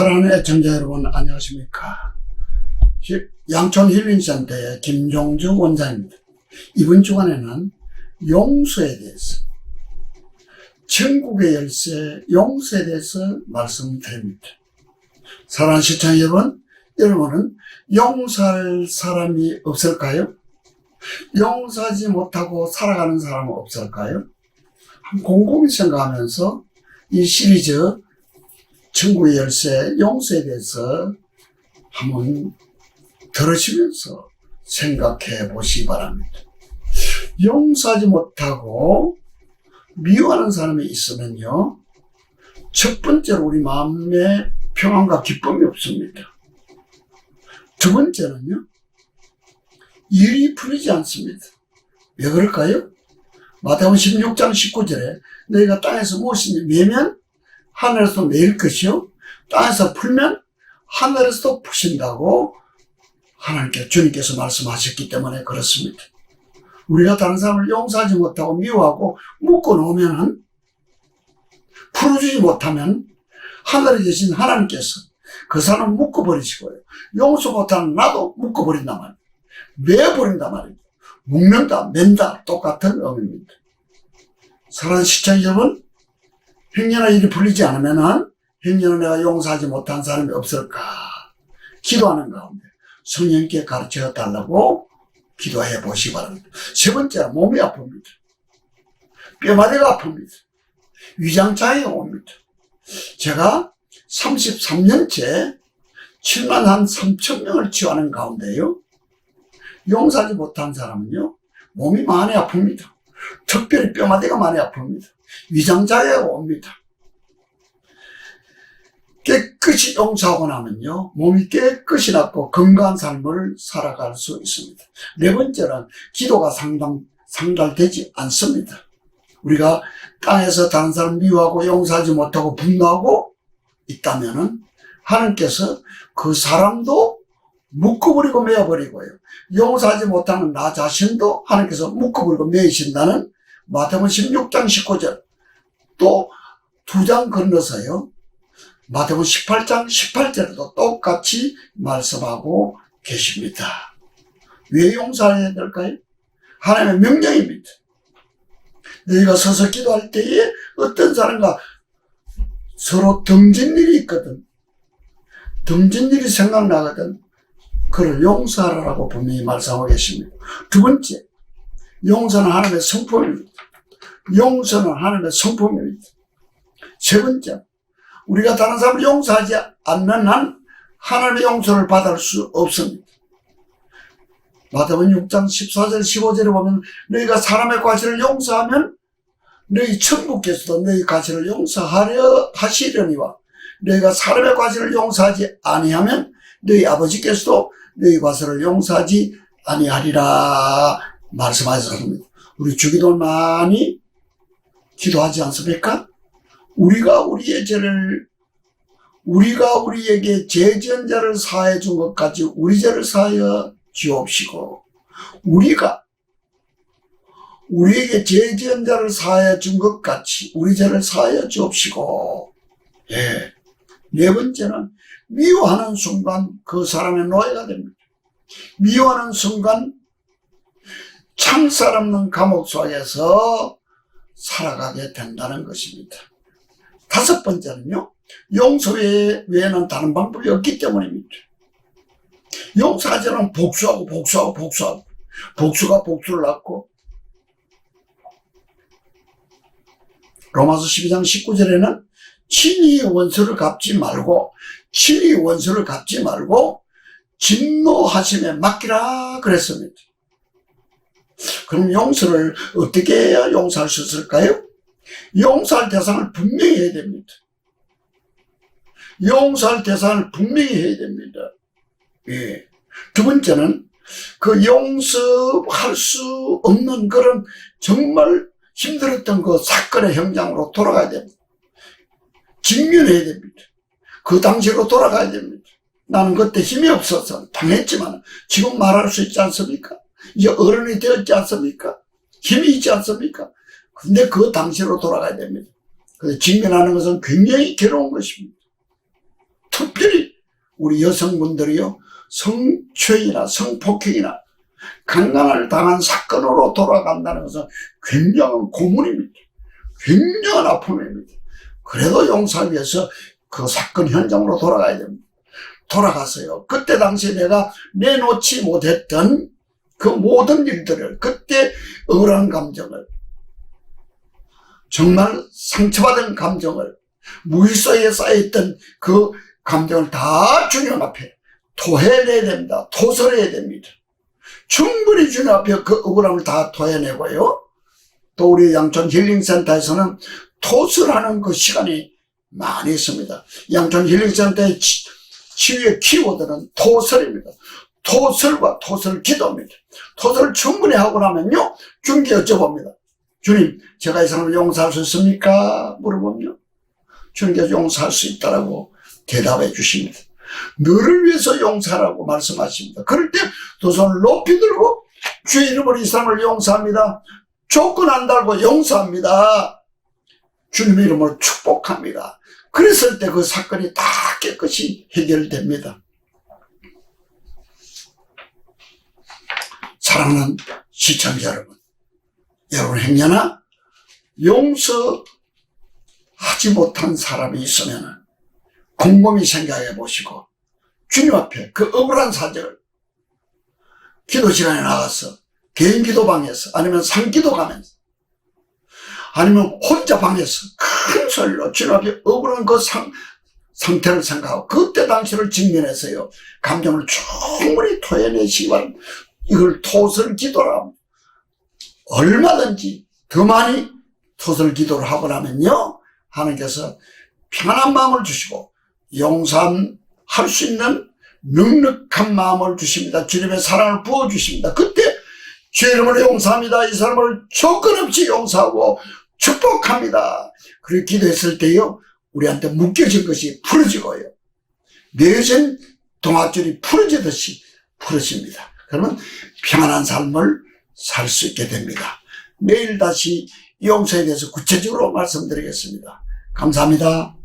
사랑하는 애청자 여러분 안녕하십니까 히- 양촌 힐링센터의 김종주 원장입니다 이번 주간에는 용서에 대해서 천국의 열쇠 용서에 대해서 말씀드립니다 사랑하는 시청자 여러분 여러분은 용서할 사람이 없을까요? 용서하지 못하고 살아가는 사람은 없을까요? 곰곰이 생각하면서 이 시리즈 천국의 열쇠 용서에 대해서 한번 들으시면서 생각해 보시기 바랍니다. 용서하지 못하고 미워하는 사람이 있으면요. 첫 번째로 우리 마음에 평안과 기쁨이 없습니다. 두 번째는요. 일이 풀리지 않습니다. 왜 그럴까요? 마태복음 16장 19절에 너희가 땅에서 무엇이니 매면 하늘에서 내릴 것이요 땅에서 풀면 하늘에서도 푸신다고 하나님께 주님께서 말씀하셨기 때문에 그렇습니다. 우리가 다른 사람을 용서하지 못하고 미워하고 묶어 놓으면 풀어주지 못하면 하늘에 계신 하나님께서 그 사람을 묶어버리시고요. 용서 못하는 나도 묶어버린단 말이에요. 매버린단 말이에요. 묶는다, 맨다 똑같은 의미입니다. 사랑하는 시청자 여러분, 행여나 일이 풀리지 않으면은 행여나 내가 용서하지 못한 사람이 없을까 기도하는 가운데 성령께 가르쳐 달라고 기도해 보시기 바랍니다. 세 번째로 몸이 아픕니다. 뼈마디가 아픕니다. 위장장애가 옵니다. 제가 33년째 7만 한 3천 명을 치유하는 가운데요. 용서하지 못한 사람은요. 몸이 많이 아픕니다. 특별히 뼈마디가 많이 아픕니다. 위장장애가 옵니다. 깨끗이 용서하고 나면요, 몸이 깨끗이 낫고 건강한 삶을 살아갈 수 있습니다. 네 번째는 기도가 상당, 상달되지 않습니다. 우리가 땅에서 다른 사람 미워하고 용서하지 못하고 분노하고 있다면은 하나님께서 그 사람도 묶어버리고 매어버리고요. 용서하지 못하는 나 자신도 하나님께서 묶어버리고 매이신다는 마태복음 16장 19절 또 두 장 건너서요. 마태복음 18장 18절에도 똑같이 말씀하고 계십니다. 왜 용서해야 될까요? 하나님의 명령입니다. 너희가 서서 기도할 때에 어떤 사람과 서로 덩진 일이 있거든. 덩진 일이 생각나거든. 그를 용서하라고 분명히 말씀하고 계십니다. 두 번째, 용서는 하나님의 성품입니다. 용서는 하나님의 성품입니다. 세 번째, 우리가 다른 사람을 용서하지 않는 한 하나님의 용서를 받을 수 없습니다. 마태복음 6장 14절 15절에 보면 너희가 사람의 과실을 용서하면 너희 천국께서도 너희 과실을 용서하려 하시려니와 너희가 사람의 과실을 용서하지 아니하면 너희 아버지께서도 너희 과실을 용서하지 아니하리라 말씀하셨습니다. 우리 주기도 많이 기도하지 않습니까? 우리가 우리의 죄를 우리가 우리에게 죄지은 자를 사해 준 것까지 우리 죄를 사하여 주옵시고 우리가 우리에게 죄지은 자를 사하여 준것 같이 우리 죄를 사하여 주옵시고 예. 네 번째는 미워하는 순간 그 사람의 노예가 됩니다. 미워하는 순간 창살 없는 감옥 속에서 살아가게 된다는 것입니다. 다섯 번째는요, 용서 외- 외에는 다른 방법이 없기 때문입니다. 용서하자는 복수하고 복수하고 복수하고 복수가 복수를 낳고 로마서 12장 19절에는 친히 원수를 갚지 말고 친히 원수를 갚지 말고 진노하심에 맡기라 그랬습니다. 그럼 용서를 어떻게 해야 용서할 수 있을까요? 용서할 대상을 분명히 해야 됩니다. 용서할 대상을 분명히 해야 됩니다. 예. 두 번째는 그 용서할 수 없는 그런 정말 힘들었던 그 사건의 현장으로 돌아가야 됩니다. 직면해야 됩니다. 그 당시로 돌아가야 됩니다. 나는 그때 힘이 없어서 당했지만 지금 말할 수 있지 않습니까? 이제 어른이 되었지 않습니까? 힘이 있지 않습니까? 근데 그 당시로 돌아가야 됩니다. 그 직면하는 것은 굉장히 괴로운 것입니다. 특별히 우리 여성분들이요, 성추행이나 성폭행이나 강간을 당한 사건으로 돌아간다는 것은 굉장한 고문입니다. 굉장한 아픔입니다. 그래도 용서하기 위해서 그 사건 현장으로 돌아가야 됩니다. 돌아갔어요. 그때 당시에 내가 내놓지 못했던 그 모든 일들을, 그때 억울한 감정을, 정말 상처받은 감정을, 무의소에 쌓여있던 그 감정을 다 주님 앞에 토해내야 됩니다. 토설해야 됩니다. 충분히 주님 앞에 그 억울함을 다 토해내고요. 또 우리 양촌 힐링센터에서는 토설하는 그 시간이 많이 있습니다. 양촌 힐링센터의 치, 치유의 키워드는 토설입니다. 토설과 토설 기도입니다. 토설을 충분히 하고 나면요, 중기 여쭤봅니다. 주님, 제가 이 사람을 용서할 수 있습니까? 물어보면 주님께서 용서할 수 있다라고 대답해 주십니다. 너를 위해서 용서하라고 말씀하십니다. 그럴 때 두 손을 높이 들고 주의 이름으로 이 사람을 용서합니다. 조건 안 달고 용서합니다. 주님의 이름으로 축복합니다. 그랬을 때 그 사건이 다 깨끗이 해결됩니다. 사랑하는 시청자 여러분, 여러분 행여나 용서하지 못한 사람이 있으면 곰곰이 생각해 보시고 주님 앞에 그 억울한 사정을 기도 시간에 나가서 개인 기도방에서 아니면 상기도 가면서 아니면 혼자 방에서 큰 소리로 주님 앞에 억울한 그 상, 상태를 생각하고 그때 당시를 직면해서요 감정을 충분히 토해내시기 바랍니다. 이걸 토설 기도라. 얼마든지 더 많이 토설 기도를 하고 나면요 하나님께서 편안한 마음을 주시고 용서할 수 있는 넉넉한 마음을 주십니다. 주님의 사랑을 부어주십니다. 그때 주의 이름으로 용서합니다. 이 사람을 조건 없이 용서하고 축복합니다. 그렇게 기도했을 때요, 우리한테 묶여진 것이 풀어지고요. 맺은 동아줄이 풀어지듯이 풀어집니다. 그러면 평안한 삶을 살 수 있게 됩니다. 내일 다시 용서에 대해서 구체적으로 말씀드리겠습니다. 감사합니다.